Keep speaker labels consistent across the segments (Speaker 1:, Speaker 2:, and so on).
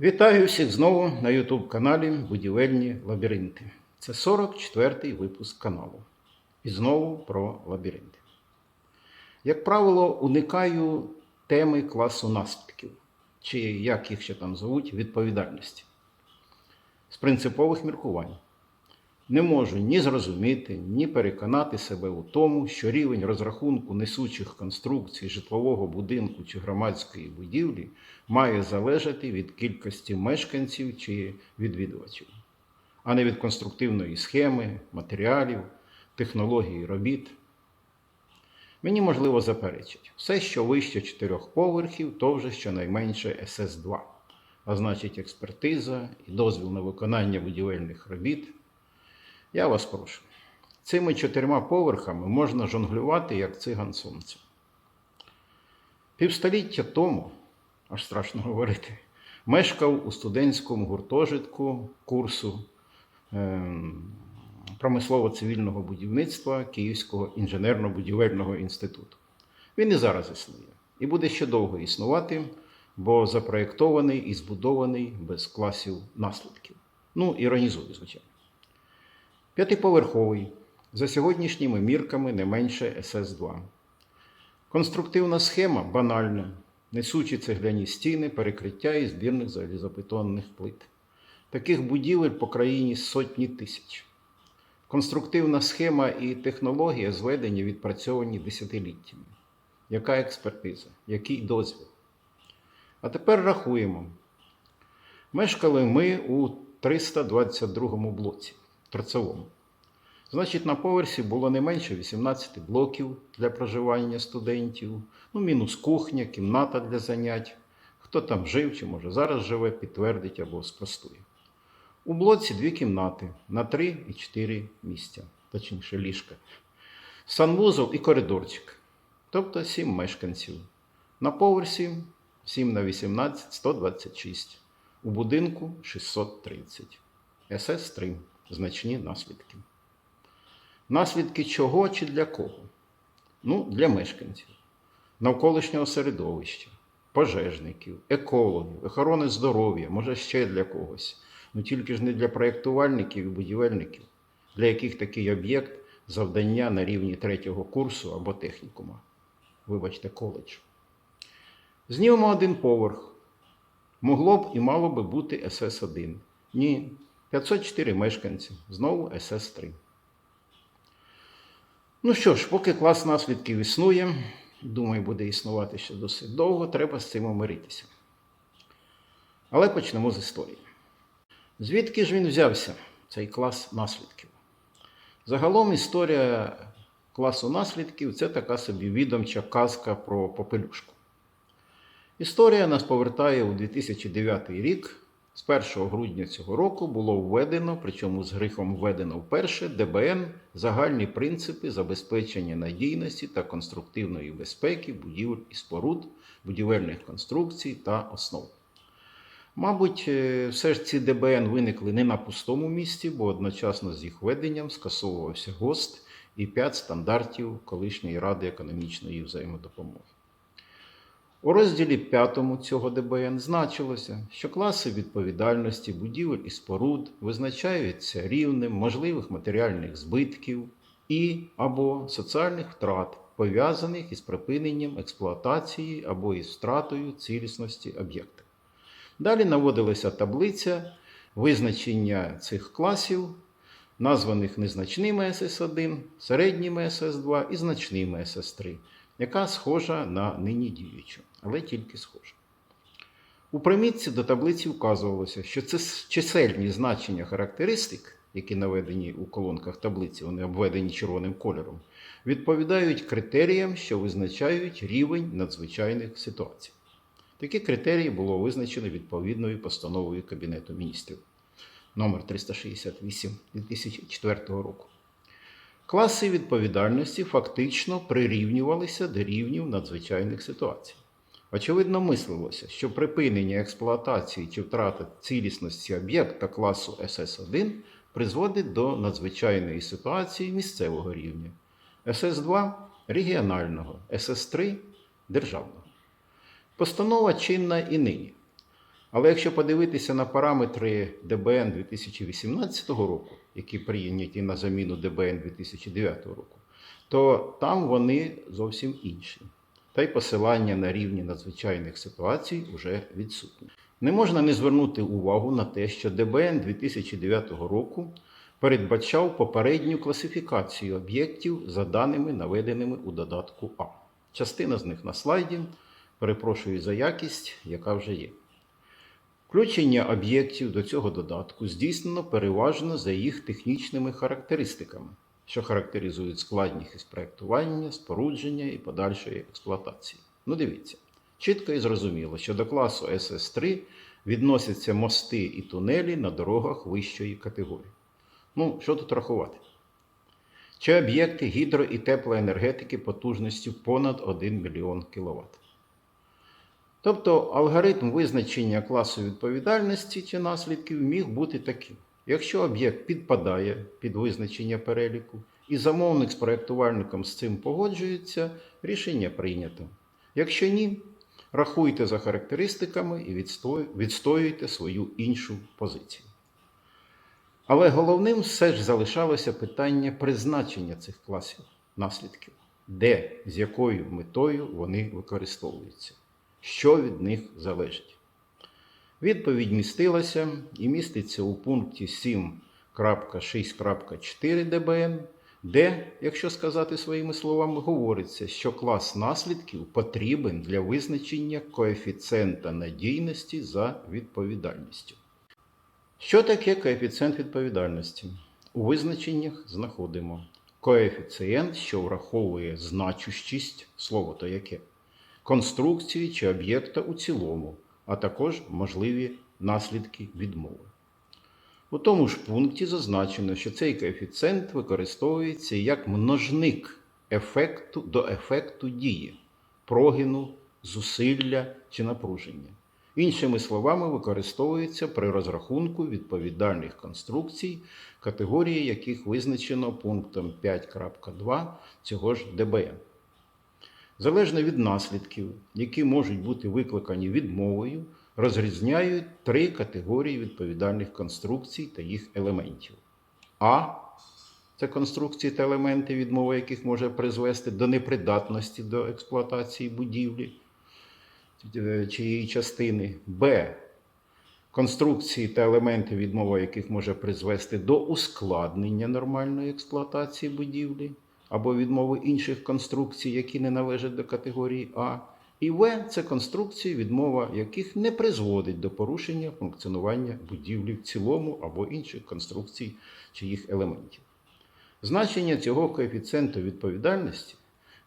Speaker 1: Вітаю всіх знову на YouTube каналі Будівельні лабіринти. Це 44-й випуск каналу. І знову про лабіринти. Як правило, уникаю теми класу наслідків, чи як їх ще там звуть, відповідальності. З принципових міркувань. Не можу ні зрозуміти, ні переконати себе у тому, що рівень розрахунку несучих конструкцій житлового будинку чи громадської будівлі має залежати від кількості мешканців чи відвідувачів, а не від конструктивної схеми, матеріалів, технології робіт. Мені можливо заперечить, все, що вище чотирьох поверхів, то вже щонайменше СС2, а значить експертиза і дозвіл на виконання будівельних робіт. Я вас прошу, цими чотирма поверхами можна жонглювати як циган сонця. Півстоліття тому, аж страшно говорити, мешкав у студентському гуртожитку курсу ем, промислово-цивільного будівництва Київського інженерно-будівельного інституту. Він і зараз існує, і буде ще довго існувати, бо запроєктований і збудований без класів наслідків. Ну, іронізую, звичайно. П'ятиповерховий, за сьогоднішніми мірками не менше СС2. Конструктивна схема банальна, несучі цегляні стіни, перекриття і збірних залізобетонних плит. Таких будівель по країні сотні тисяч. Конструктивна схема і технологія зведення відпрацьовані десятиліттями. Яка експертиза? Який дозвіл? А тепер рахуємо. Мешкали ми у 322 блоці торцевому. Значить, на поверсі було не менше 18 блоків для проживання студентів, ну, мінус кухня, кімната для занять. Хто там жив чи може зараз живе, підтвердить або спростує. У блоці дві кімнати на 3 і 4 місця, точніше ліжка. Санвузол і коридорчик, тобто 7 мешканців. На поверсі 7 на 18 126. У будинку 630. СС-3 значні наслідки. Наслідки чого чи для кого? Ну, для мешканців, навколишнього середовища, пожежників, екологів, охорони здоров'я, може ще для когось. Ну тільки ж не для проєктувальників і будівельників, для яких такий об'єкт завдання на рівні третього курсу або технікума. Вибачте, коледж. Знімемо один поверх. Могло б і мало би бути СС1. Ні, 504 мешканці, знову СС3. Ну що ж, поки клас наслідків існує, думаю, буде існувати ще досить довго, треба з цим миритися. Але почнемо з історії. Звідки ж він взявся, цей клас наслідків? Загалом історія класу наслідків це така собі відомча казка про попелюшку. Історія нас повертає у 2009 рік. З 1 грудня цього року було введено, причому з грифом введено вперше, ДБН загальні принципи забезпечення надійності та конструктивної безпеки будівель і споруд, будівельних конструкцій та основ. Мабуть, е, все ж ці ДБН виникли не на пустому місці, бо одночасно з їх введенням скасовувався ГОСТ і 5 стандартів колишньої ради економічної взаємодопомоги. У розділі 5 цього ДБН значилося, що класи відповідальності будівель і споруд визначаються рівнем можливих матеріальних збитків і або соціальних втрат, пов'язаних із припиненням експлуатації або із втратою цілісності об'єкта. Далі наводилася таблиця визначення цих класів, названих незначними СС1, середніми СС2 і значними СС3 яка схожа на нині діючу, але тільки схожа. У примітці до таблиці вказувалося, що це чисельні значення характеристик, які наведені у колонках таблиці, вони обведені червоним кольором, відповідають критеріям, що визначають рівень надзвичайних ситуацій. Такі критерії було визначено відповідною постановою Кабінету міністрів номер 368 2004 року. Класи відповідальності фактично прирівнювалися до рівнів надзвичайних ситуацій. Очевидно, мислилося, що припинення експлуатації чи втрата цілісності об'єкта класу СС1 призводить до надзвичайної ситуації місцевого рівня, СС2 регіонального, СС3 державного. Постанова чинна і нині. Але якщо подивитися на параметри ДБН 2018 року, які прийняті на заміну ДБН 2009 року, то там вони зовсім інші. Та й посилання на рівні надзвичайних ситуацій вже відсутні. Не можна не звернути увагу на те, що ДБН 2009 року передбачав попередню класифікацію об'єктів за даними, наведеними у додатку А. Частина з них на слайді. Перепрошую за якість, яка вже є. Включення об'єктів до цього додатку здійснено переважно за їх технічними характеристиками, що характеризують складність із проєктування, спорудження і подальшої експлуатації. Ну, дивіться, чітко і зрозуміло, що до класу СС3 відносяться мости і тунелі на дорогах вищої категорії. Ну, що тут рахувати? Чи об'єкти гідро- і теплоенергетики потужністю понад 1 мільйон кВт. Тобто алгоритм визначення класу відповідальності чи наслідків міг бути таким. Якщо об'єкт підпадає під визначення переліку, і замовник з проєктувальником з цим погоджується, рішення прийнято. Якщо ні, рахуйте за характеристиками і відстоюйте свою іншу позицію. Але головним все ж залишалося питання призначення цих класів наслідків, де, з якою метою вони використовуються, що від них залежить. Відповідь містилася і міститься у пункті 7.6.4 ДБН, де, якщо сказати своїми словами, говориться, що клас наслідків потрібен для визначення коефіцієнта надійності за відповідальністю. Що таке коефіцієнт відповідальності? У визначеннях знаходимо коефіцієнт, що враховує значущість, слово то яке, конструкції чи об'єкта у цілому, а також можливі наслідки відмови. У тому ж пункті зазначено, що цей коефіцієнт використовується як множник ефекту до ефекту дії, прогину, зусилля чи напруження. Іншими словами, використовується при розрахунку відповідальних конструкцій, категорії яких визначено пунктом 5.2 цього ж ДБН. Залежно від наслідків, які можуть бути викликані відмовою, розрізняють три категорії відповідальних конструкцій та їх елементів. А це конструкції та елементи, відмова яких може призвести до непридатності до експлуатації будівлі чи її частини. Б. Конструкції та елементи, відмова яких може призвести до ускладнення нормальної експлуатації будівлі або відмови інших конструкцій, які не належать до категорії А. І В це конструкції, відмова яких не призводить до порушення функціонування будівлі в цілому або інших конструкцій чи їх елементів. Значення цього коефіцієнту відповідальності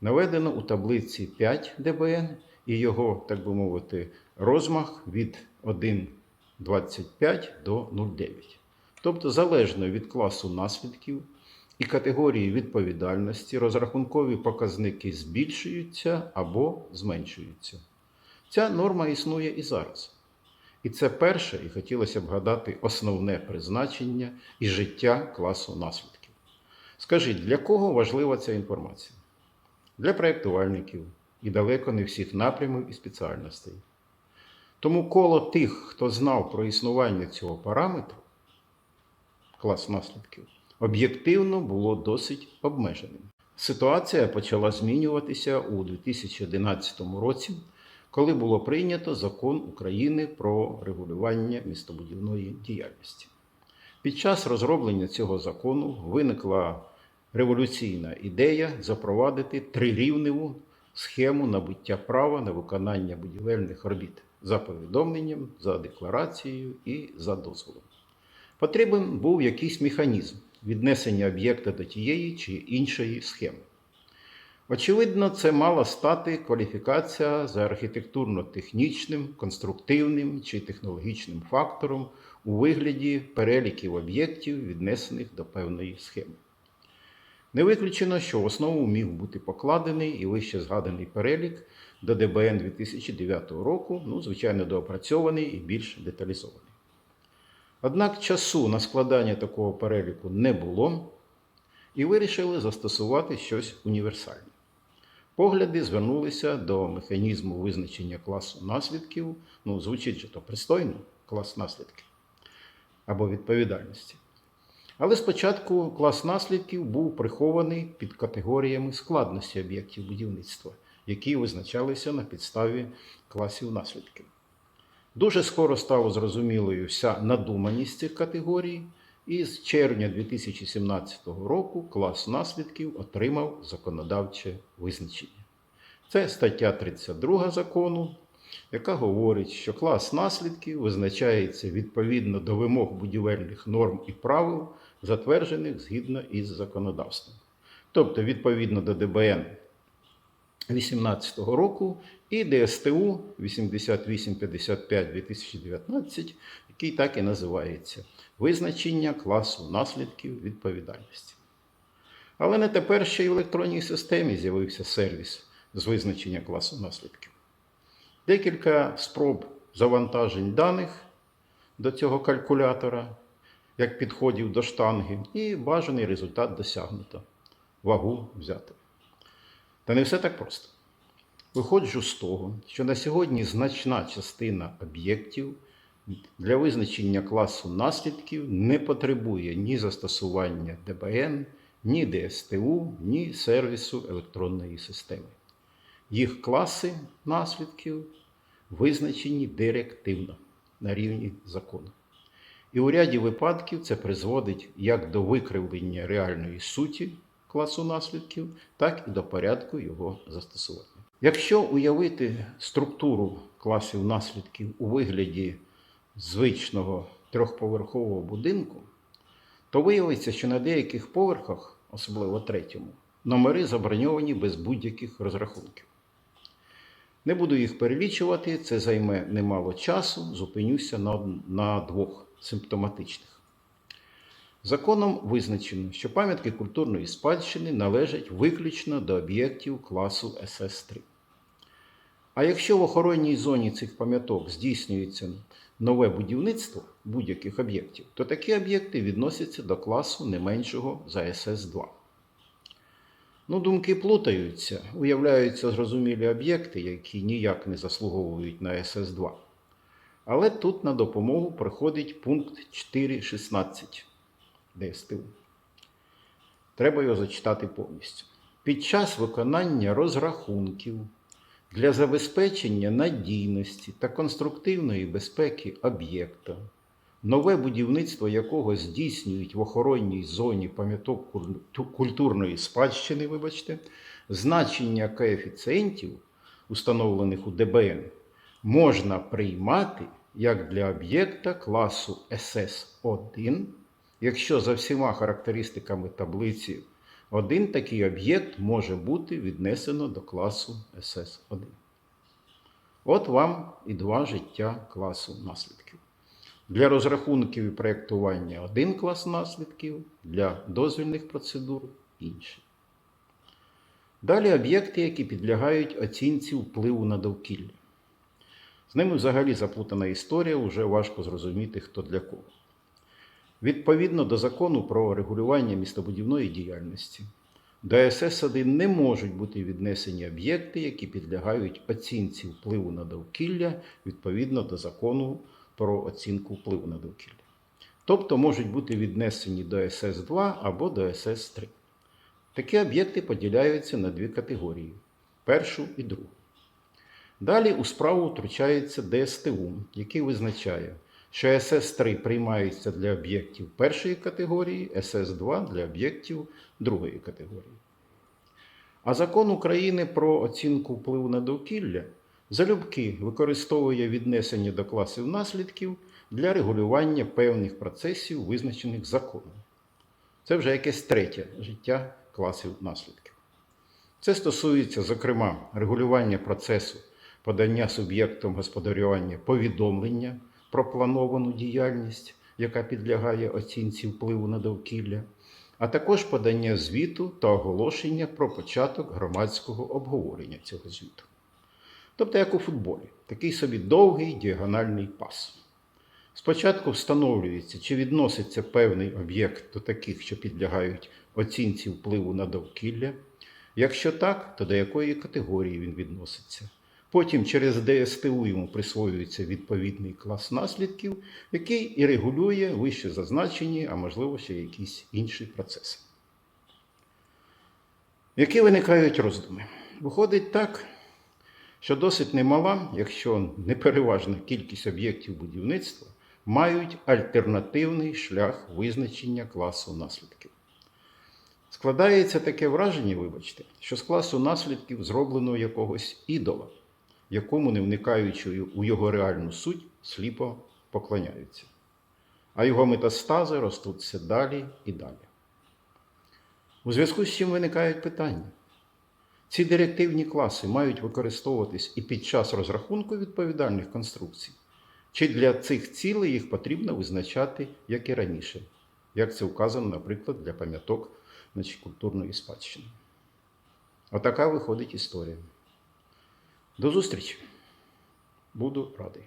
Speaker 1: наведено у таблиці 5 ДБН і його, так би мовити, розмах від 1,25 до 0,9. Тобто, залежно від класу наслідків і категорії відповідальності, розрахункові показники збільшуються або зменшуються. Ця норма існує і зараз. І це перше, і хотілося б гадати, основне призначення і життя класу наслідків. Скажіть, для кого важлива ця інформація? Для проєктувальників і далеко не всіх напрямів і спеціальностей. Тому коло тих, хто знав про існування цього параметру, клас наслідків, об'єктивно було досить обмеженим. Ситуація почала змінюватися у 2011 році, коли було прийнято закон України про регулювання містобудівної діяльності. Під час розроблення цього закону виникла революційна ідея запровадити трирівневу схему набуття права на виконання будівельних робіт за повідомленням, за декларацією і за дозволом. Потрібен був якийсь механізм віднесення об'єкта до тієї чи іншої схеми. Очевидно, це мала стати кваліфікація за архітектурно-технічним, конструктивним чи технологічним фактором у вигляді переліків об'єктів, віднесених до певної схеми. Не виключено, що в основу міг бути покладений і вище згаданий перелік до ДБН 2009 року, ну, звичайно, доопрацьований і більш деталізований. Однак часу на складання такого переліку не було, і вирішили застосувати щось універсальне. погляди звернулися до механізму визначення класу наслідків. Ну, звучить же то пристойно, клас наслідків або відповідальності. Але спочатку клас наслідків був прихований під категоріями складності об'єктів будівництва, які визначалися на підставі класів наслідків. Дуже скоро стало зрозумілою вся надуманість цих категорій, і з червня 2017 року клас наслідків отримав законодавче визначення. Це стаття 32 закону, яка говорить, що клас наслідків визначається відповідно до вимог будівельних норм і правил, затверджених згідно із законодавством. Тобто, відповідно до ДБН 2018 року і ДСТУ 8855-2019, який так і називається Визначення класу наслідків відповідальності. Але не тепер ще й в електронній системі з'явився сервіс з визначення класу наслідків. Декілька спроб завантажень даних до цього калькулятора, як підходів до штанги, і бажаний результат досягнуто. Вагу взяти. Та не все так просто. Виходжу з того, що на сьогодні значна частина об'єктів для визначення класу наслідків не потребує ні застосування ДБН, ні ДСТУ, ні сервісу електронної системи. Їх класи наслідків визначені директивно на рівні закону. І у ряді випадків це призводить як до викривлення реальної суті класу наслідків, так і до порядку його застосування. Якщо уявити структуру класів наслідків у вигляді звичного трьохповерхового будинку, то виявиться, що на деяких поверхах, особливо третьому, номери заброньовані без будь-яких розрахунків. Не буду їх перелічувати, це займе немало часу, зупинюся на, на двох симптоматичних. Законом визначено, що пам'ятки культурної спадщини належать виключно до об'єктів класу СС3. А якщо в охоронній зоні цих пам'яток здійснюється нове будівництво будь-яких об'єктів, то такі об'єкти відносяться до класу не меншого за СС2. Ну, думки плутаються, уявляються зрозумілі об'єкти, які ніяк не заслуговують на СС2. Але тут на допомогу приходить пункт 4.16 ДСТУ. Треба його зачитати повністю. Під час виконання розрахунків для забезпечення надійності та конструктивної безпеки об'єкта, нове будівництво якого здійснюють в охоронній зоні пам'яток культурної спадщини, вибачте, значення коефіцієнтів, установлених у ДБН, можна приймати як для об'єкта класу СС1, якщо за всіма характеристиками таблиці один такий об'єкт може бути віднесено до класу СС1. От вам і два життя класу наслідків. Для розрахунків і проєктування один клас наслідків, для дозвільних процедур інший. Далі об'єкти, які підлягають оцінці впливу на довкілля. З ними взагалі заплутана історія, вже важко зрозуміти, хто для кого. Відповідно до закону про регулювання містобудівної діяльності, до СС1 не можуть бути віднесені об'єкти, які підлягають оцінці впливу на довкілля відповідно до закону про оцінку впливу на довкілля. Тобто можуть бути віднесені до СС2 або до СС3. Такі об'єкти поділяються на дві категорії: першу і другу. Далі у справу втручається ДСТУ, який визначає, що СС3 приймається для об'єктів першої категорії, СС2 для об'єктів другої категорії. А закон України про оцінку впливу на довкілля залюбки використовує віднесення до класів наслідків для регулювання певних процесів, визначених законом. Це вже якесь третє життя класів наслідків. Це стосується, зокрема, регулювання процесу подання суб'єктом господарювання повідомлення про плановану діяльність, яка підлягає оцінці впливу на довкілля, а також подання звіту та оголошення про початок громадського обговорення цього звіту. Тобто, як у футболі, такий собі довгий діагональний пас. Спочатку встановлюється, чи відноситься певний об'єкт до таких, що підлягають оцінці впливу на довкілля. Якщо так, то до якої категорії він відноситься. Потім через ДСТУ йому присвоюється відповідний клас наслідків, який і регулює вище зазначені, а можливо ще якісь інші процеси. Які виникають роздуми? Виходить так, що досить немала, якщо не переважна кількість об'єктів будівництва мають альтернативний шлях визначення класу наслідків. Складається таке враження, вибачте, що з класу наслідків зроблено якогось ідола, якому, не вникаючи у його реальну суть, сліпо поклоняються. А його метастази ростуть все далі і далі. У зв'язку з чим виникають питання. Ці директивні класи мають використовуватись і під час розрахунку відповідальних конструкцій, чи для цих цілей їх потрібно визначати, як і раніше, як це вказано, наприклад, для пам'яток культурної спадщини. Отака виходить історія. До зустрічі. Буду радий.